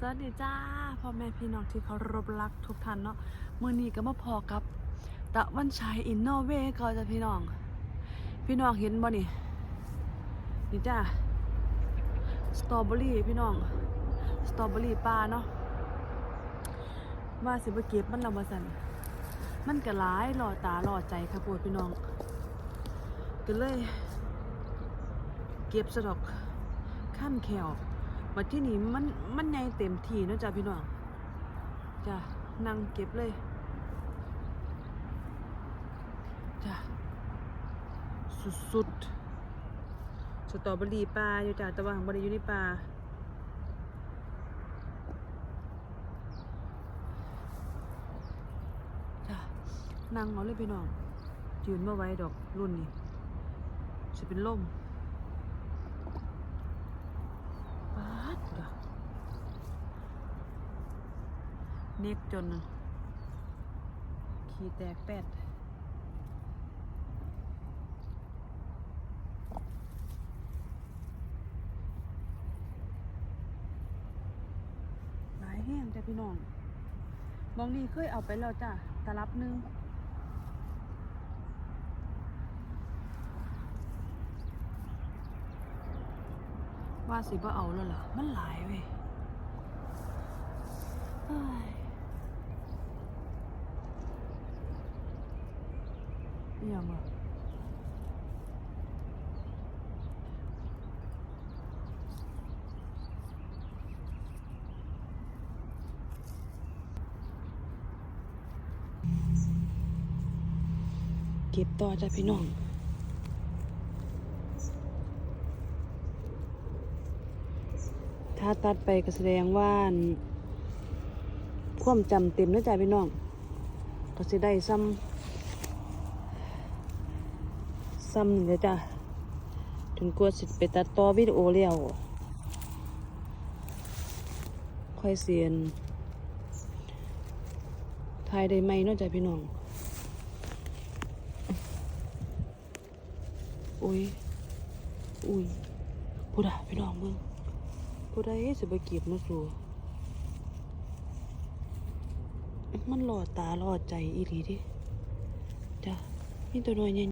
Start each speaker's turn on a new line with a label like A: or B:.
A: สวัสดีจ้าพ่อแม่พี่น้องที่เคารพรักทุกท่านเนาะมื้อนี้ก็มาพอกับตะวันชัยอินโนเวก็จะพี่น้อง พี่น้องเห็นบ่นี่นี่จ้าสตรอเบอรี่พี่น้องสตรอเบอรี่ปลาเนาะว่าสิบเก็บมันละบ่สั่นมันก็หลายหล่อตาหล่อใจค่ะปวดพี่น้อง ก็เลย เก็บสะดอกขั้นแขว มาที่นี่มันมันใหญ่เต็มที่เนาะจ้ะพี่น้องจ้ะนั่งเก็บเลยจ้ะสุดๆสตรอเบอรี่ปลาอยู่จ้ะแต่ว่าบ่ได้อยู่ในปลาจ้ะนั่งเอาเลยพี่น้องยืนมาไว้ดอกรุ่นนี้จะเป็นลม ปาดเด้อ เน็บจนน่ะขี้แตกแปดหลายแห้งจ้ะพี่น้องมองนี่เคยเอาไปแล้วจ้ะตลับนึงว่าสิบ่เอาแล้วเหรอมันหลายเว้ย เฮ้ยอิหยังอะเก็บต่อจ้ะพี่น้องถ้าตัดไปก็แสดงว่าความจำเต็มเนื้อใจพี่น้อง ก็สิได้ซ้ำ ซ้ำนี่เลยจ้ะถึงกลัวสิไปตัดต่อวิดีโอแล้วค่อยเสียนถ่ายได้ไหมนอกจากพี่น้อง อุ้ย อุ้ยพูดอะพี่น้องเบิ่งผู้ใดสิไปเก็บมาสู่มันหล่อตาหล่อใจอีหลีดิจ้ะมีตัวน้อยใหญ่ย